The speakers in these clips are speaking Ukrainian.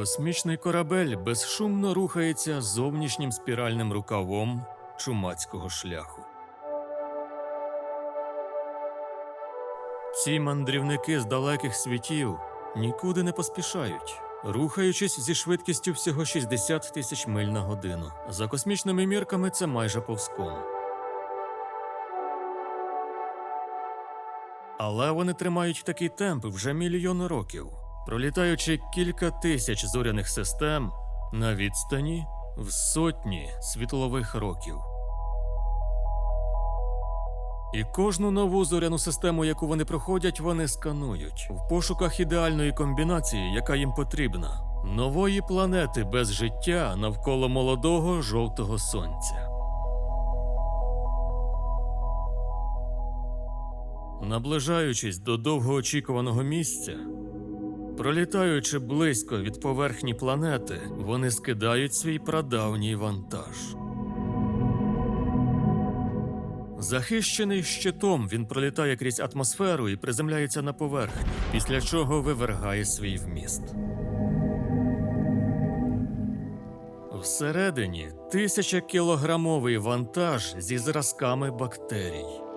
Космічний корабель безшумно рухається зовнішнім спіральним рукавом чумацького шляху. Ці мандрівники з далеких світів нікуди не поспішають, рухаючись зі швидкістю всього 60 тисяч миль на годину. За космічними мірками це майже повзком. Але вони тримають такий темп вже мільйони років, пролітаючи кілька тисяч зоряних систем на відстані в сотні світлових років. І кожну нову зоряну систему, яку вони проходять, вони сканують в пошуках ідеальної комбінації, яка їм потрібна нової планети без життя навколо молодого жовтого сонця. Наближаючись до довгоочікуваного місця, пролітаючи близько від поверхні планети, вони скидають свій прадавній вантаж. Захищений щитом, він пролітає крізь атмосферу і приземляється на поверхню, після чого вивергає свій вміст. Всередині тисячакілограмовий вантаж зі зразками бактерій.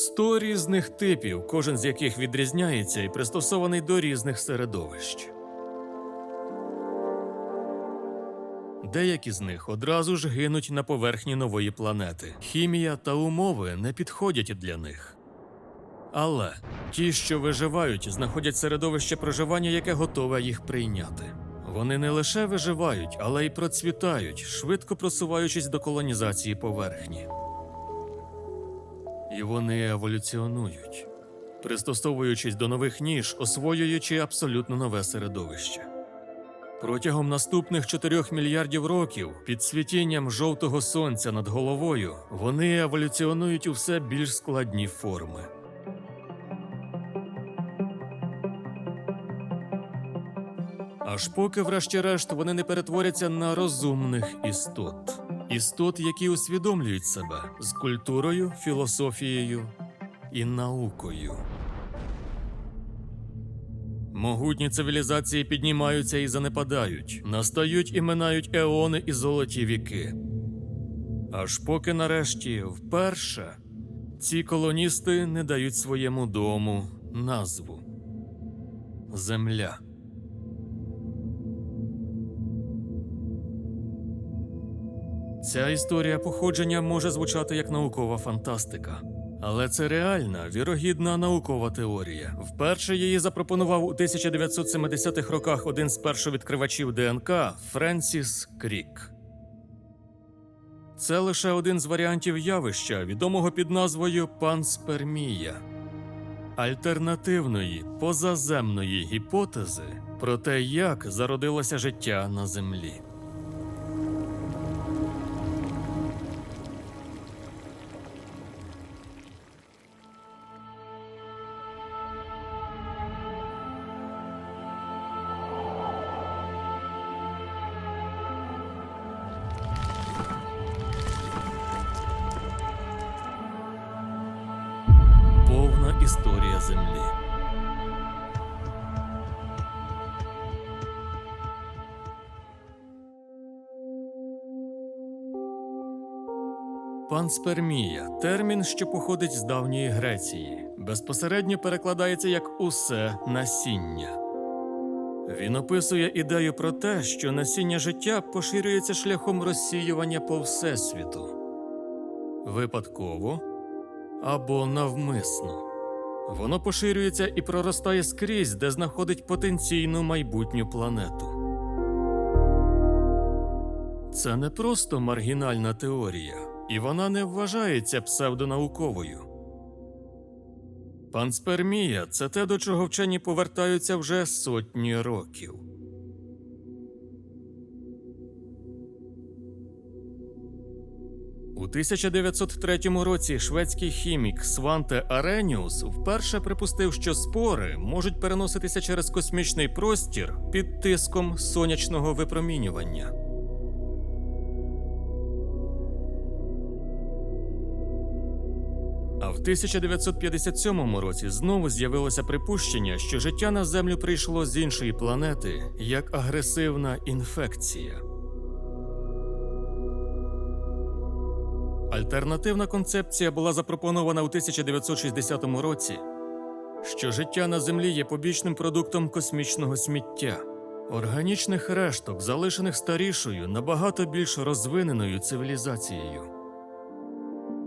Сто різних типів, кожен з яких відрізняється і пристосований до різних середовищ. Деякі з них одразу ж гинуть на поверхні нової планети. Хімія та умови не підходять для них. Але ті, що виживають, знаходять середовище проживання, яке готове їх прийняти. Вони не лише виживають, але й процвітають, швидко просуваючись до колонізації поверхні. І вони еволюціонують, пристосовуючись до нових ніж, освоюючи абсолютно нове середовище. Протягом наступних 4 мільярдів років під світінням жовтого сонця над головою вони еволюціонують у все більш складні форми. Аж поки, врешті-решт, вони не перетворяться на розумних істот. Істот, які усвідомлюють себе з культурою, філософією і наукою. Могутні цивілізації піднімаються і занепадають, настають і минають еони і золоті віки. Аж поки нарешті, вперше, ці колоністи не дають своєму дому назву Земля. Ця історія походження може звучати як наукова фантастика. Але це реальна, вірогідна наукова теорія. Вперше її запропонував у 1970-х роках один з першовідкривачів ДНК Френсіс Крік. Це лише один з варіантів явища, відомого під назвою панспермія, альтернативної позаземної гіпотези про те, як зародилося життя на Землі. Історія Землі. Панспермія термін, що походить з давньої Греції, безпосередньо перекладається як усе насіння. Він описує ідею про те, що насіння життя поширюється шляхом розсіювання по всесвіту випадково або навмисно. Воно поширюється і проростає скрізь, де знаходить потенційну майбутню планету. Це не просто маргінальна теорія, і вона не вважається псевдонауковою. Панспермія це те, до чого вчені повертаються вже сотні років. 1903 році шведський хімік Сванте Ареніус вперше припустив, що спори можуть переноситися через космічний простір під тиском сонячного випромінювання. А в 1957 році знову з'явилося припущення, що життя на Землю прийшло з іншої планети як агресивна інфекція. Альтернативна концепція була запропонована у 1960 році, що життя на Землі є побічним продуктом космічного сміття, органічних решток, залишених старішою, набагато більш розвиненою цивілізацією.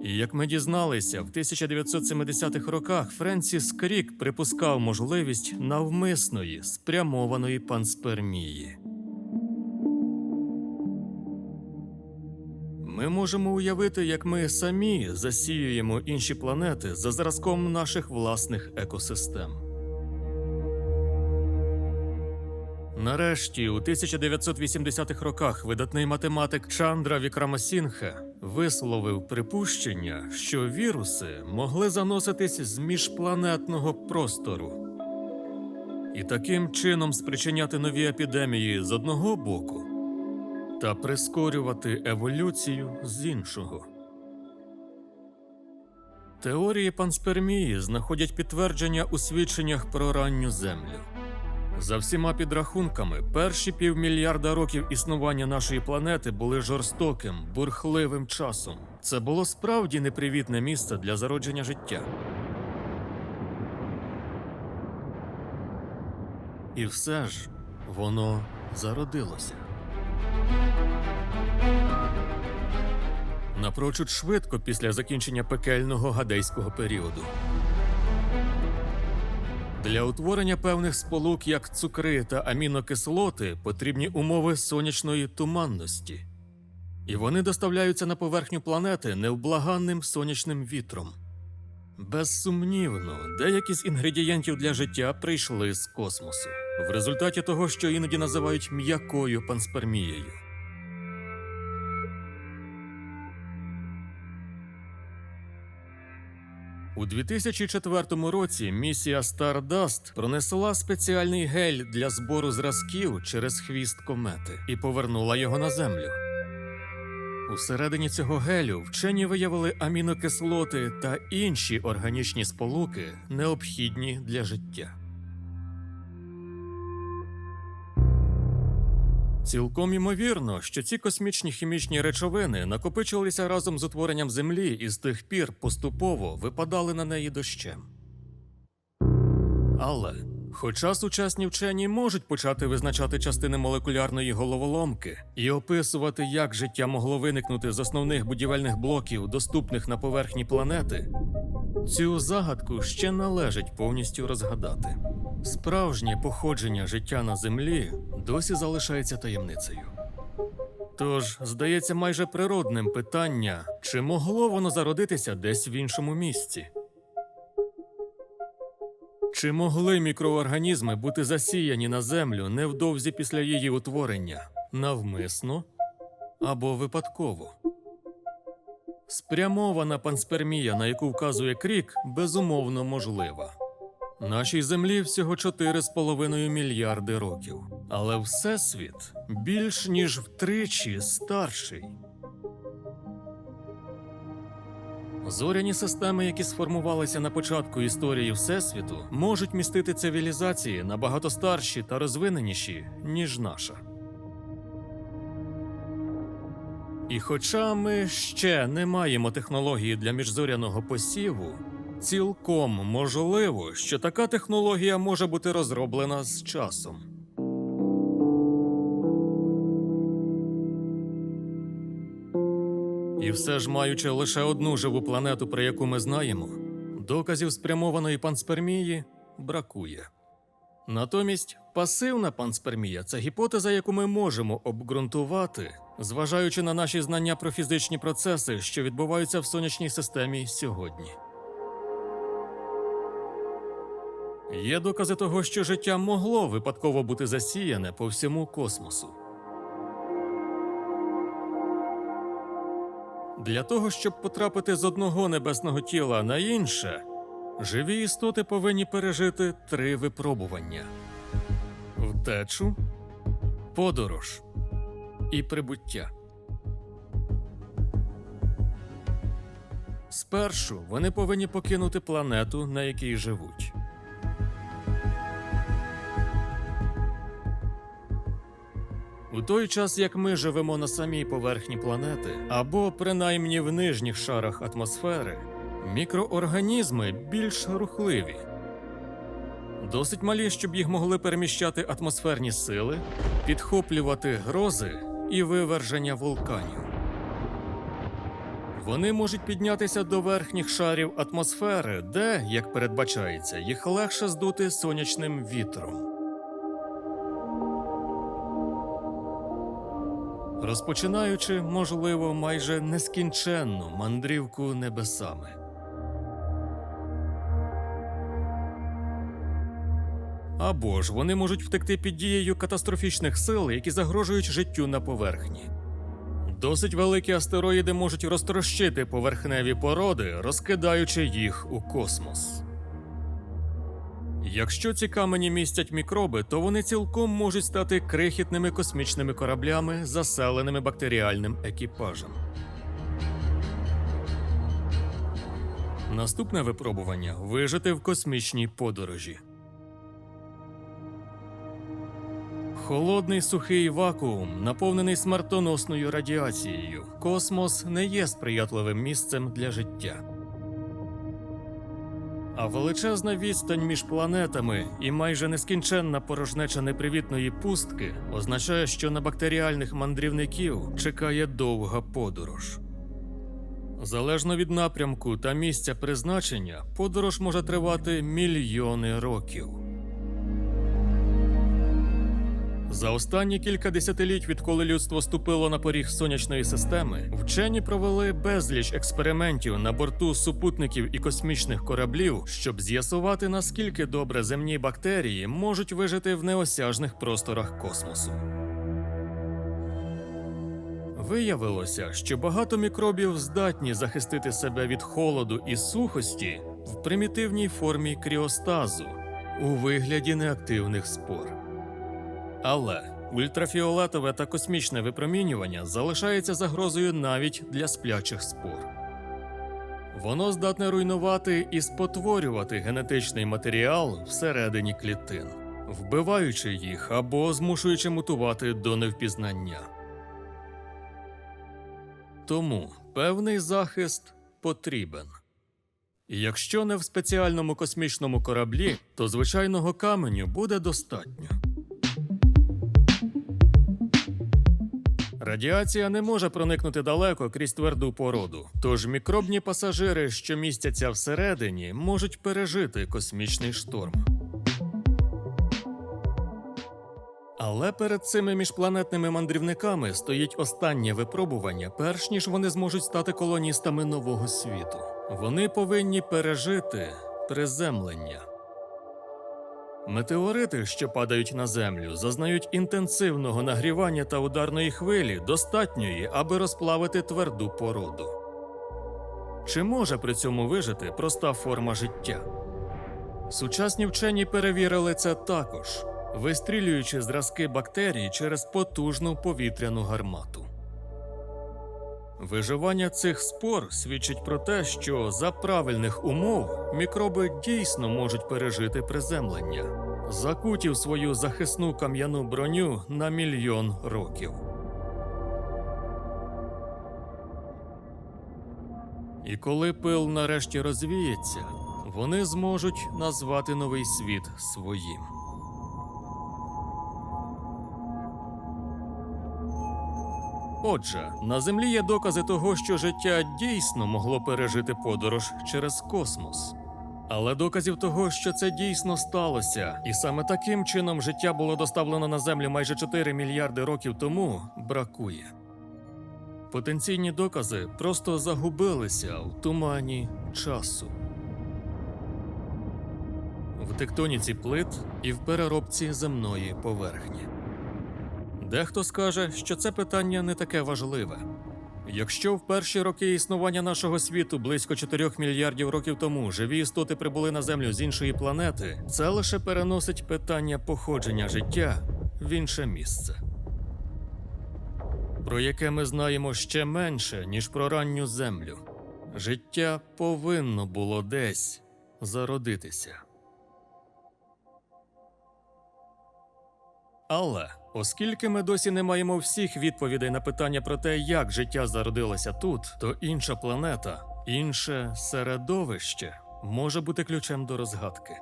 І як ми дізналися, в 1970-х роках Френсіс Крік припускав можливість навмисної спрямованої панспермії. Ми можемо уявити, як ми самі засіюємо інші планети за зразком наших власних екосистем. Нарешті, у 1980-х роках видатний математик Чандра Вікрамасінха висловив припущення, що віруси могли заноситись з міжпланетного простору і таким чином спричиняти нові епідемії з одного боку та прискорювати еволюцію з іншого. Теорії панспермії знаходять підтвердження у свідченнях про ранню землю. За всіма підрахунками, перші півмільярда років існування нашої планети були жорстоким, бурхливим часом. Це було справді непривітне місце для зародження життя. І все ж воно зародилося. Напрочуд швидко після закінчення пекельного гадейського періоду. Для утворення певних сполук, як цукри та амінокислоти, потрібні умови сонячної туманності, і вони доставляються на поверхню планети невблаганним сонячним вітром. Безсумнівно, деякі з інгредієнтів для життя прийшли з космосу, в результаті того, що іноді називають м'якою панспермією. У 2004 році місія Stardust пронесла спеціальний гель для збору зразків через хвіст комети і повернула його на землю. Усередині цього гелю вчені виявили амінокислоти та інші органічні сполуки, необхідні для життя. Цілком імовірно, що ці космічні хімічні речовини накопичувалися разом з утворенням Землі і з тих пір поступово випадали на неї дощем. Але, хоча сучасні вчені можуть почати визначати частини молекулярної головоломки і описувати, як життя могло виникнути з основних будівельних блоків, доступних на поверхні планети, цю загадку ще належить повністю розгадати. Справжнє походження життя на землі досі залишається таємницею. Тож, здається, майже природним питання, чи могло воно зародитися десь в іншому місці? Чи могли мікроорганізми бути засіяні на землю невдовзі після її утворення навмисно або випадково? Спрямована панспермія, на яку вказує крік, безумовно можлива. Нашій землі всього 4,5 мільярди років, але Всесвіт більш ніж втричі старший. Зоряні системи, які сформувалися на початку історії Всесвіту, можуть містити цивілізації набагато старші та розвиненіші, ніж наша. І хоча ми ще не маємо технології для міжзоряного посіву, цілком можливо, що така технологія може бути розроблена з часом. І все ж, маючи лише одну живу планету, про яку ми знаємо, доказів спрямованої панспермії бракує. Натомість пасивна панспермія це гіпотеза, яку ми можемо обґрунтувати, зважаючи на наші знання про фізичні процеси, що відбуваються в сонячній системі сьогодні. Є докази того, що життя могло випадково бути засіяне по всьому космосу. Для того, щоб потрапити з одного небесного тіла на інше, живі істоти повинні пережити три випробування: втечу, подорож і прибуття. Спершу вони повинні покинути планету, на якій живуть. У той час, як ми живемо на самій поверхні планети, або принаймні в нижніх шарах атмосфери, мікроорганізми більш рухливі. Досить малі, щоб їх могли переміщати атмосферні сили, підхоплювати грози і виверження вулканів. Вони можуть піднятися до верхніх шарів атмосфери, де, як передбачається, їх легше здути сонячним вітром. Розпочинаючи, можливо, майже нескінченну мандрівку небесами. Або ж вони можуть втекти під дією катастрофічних сил, які загрожують життю на поверхні. Досить великі астероїди можуть розтрощити поверхневі породи, розкидаючи їх у космос. Якщо ці камені містять мікроби, то вони цілком можуть стати крихітними космічними кораблями, заселеними бактеріальним екіпажем. Наступне випробування вижити в космічній подорожі. Холодний сухий вакуум, наповнений смертоносною радіацією. Космос не є сприятливим місцем для життя. А величезна відстань між планетами і майже нескінченна порожнеча непривітної пустки означає, що на бактеріальних мандрівників чекає довга подорож. Залежно від напрямку та місця призначення, подорож може тривати мільйони років. За останні кілька десятиліть, відколи людство ступило на поріг сонячної системи, вчені провели безліч експериментів на борту супутників і космічних кораблів, щоб з'ясувати, наскільки добре земні бактерії можуть вижити в неосяжних просторах космосу. Виявилося, що багато мікробів здатні захистити себе від холоду і сухості в примітивній формі кріостазу у вигляді неактивних спор. Але ультрафіолетове та космічне випромінювання залишається загрозою навіть для сплячих спор. Воно здатне руйнувати і спотворювати генетичний матеріал всередині клітин, вбиваючи їх або змушуючи мутувати до невпізнання. Тому певний захист потрібен. Якщо не в спеціальному космічному кораблі, то звичайного каменю буде достатньо. Радіація не може проникнути далеко крізь тверду породу, тож мікробні пасажири, що містяться всередині, можуть пережити космічний шторм. Але перед цими міжпланетними мандрівниками стоїть останнє випробування, перш ніж вони зможуть стати колоністами нового світу. Вони повинні пережити приземлення. Метеорити, що падають на землю, зазнають інтенсивного нагрівання та ударної хвилі, достатньої, аби розплавити тверду породу. Чи може при цьому вижити проста форма життя? Сучасні вчені перевірили це також, вистрілюючи зразки бактерій через потужну повітряну гармату. Виживання цих спор свідчить про те, що за правильних умов мікроби дійсно можуть пережити приземлення, закуті в свою захисну кам'яну броню на мільйон років. І коли пил нарешті розвіється, вони зможуть назвати новий світ своїм. Отже, на землі є докази того, що життя дійсно могло пережити подорож через космос. Але доказів того, що це дійсно сталося, і саме таким чином життя було доставлено на землю майже 4 мільярди років тому, бракує. Потенційні докази просто загубилися в тумані часу. В тектоніці плит і в переробці земної поверхні. Дехто скаже, що це питання не таке важливе. Якщо в перші роки існування нашого світу близько 4 мільярдів років тому живі істоти прибули на Землю з іншої планети, це лише переносить питання походження життя в інше місце, про яке ми знаємо ще менше, ніж про ранню землю. Життя повинно було десь зародитися. Але оскільки ми досі не маємо всіх відповідей на питання про те, як життя зародилося тут, то інша планета, інше середовище може бути ключем до розгадки.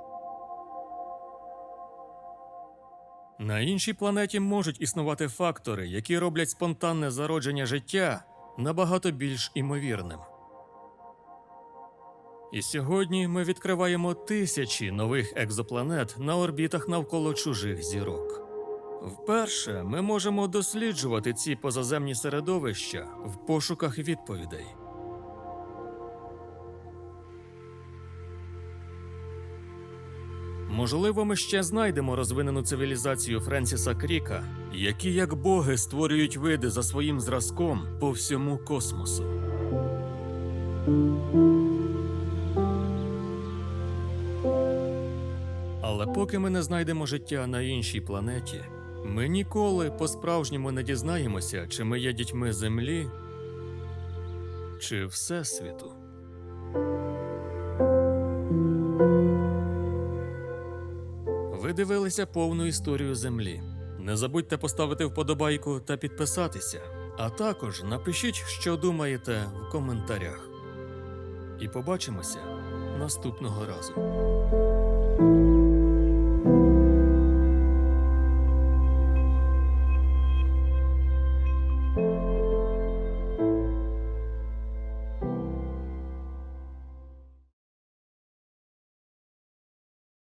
На іншій планеті можуть існувати фактори, які роблять спонтанне зародження життя набагато більш імовірним. І сьогодні ми відкриваємо тисячі нових екзопланет на орбітах навколо чужих зірок. Вперше ми можемо досліджувати ці позаземні середовища в пошуках відповідей. Можливо, ми ще знайдемо розвинену цивілізацію Френсіса Кріка, які як боги створюють види за своїм зразком по всьому космосу. Але поки ми не знайдемо життя на іншій планеті, ми ніколи по-справжньому не дізнаємося, чи ми є дітьми Землі, чи Всесвіту. Ви дивилися повну історію Землі. Не забудьте поставити вподобайку та підписатися, а також напишіть, що думаєте в коментарях. І побачимося наступного разу.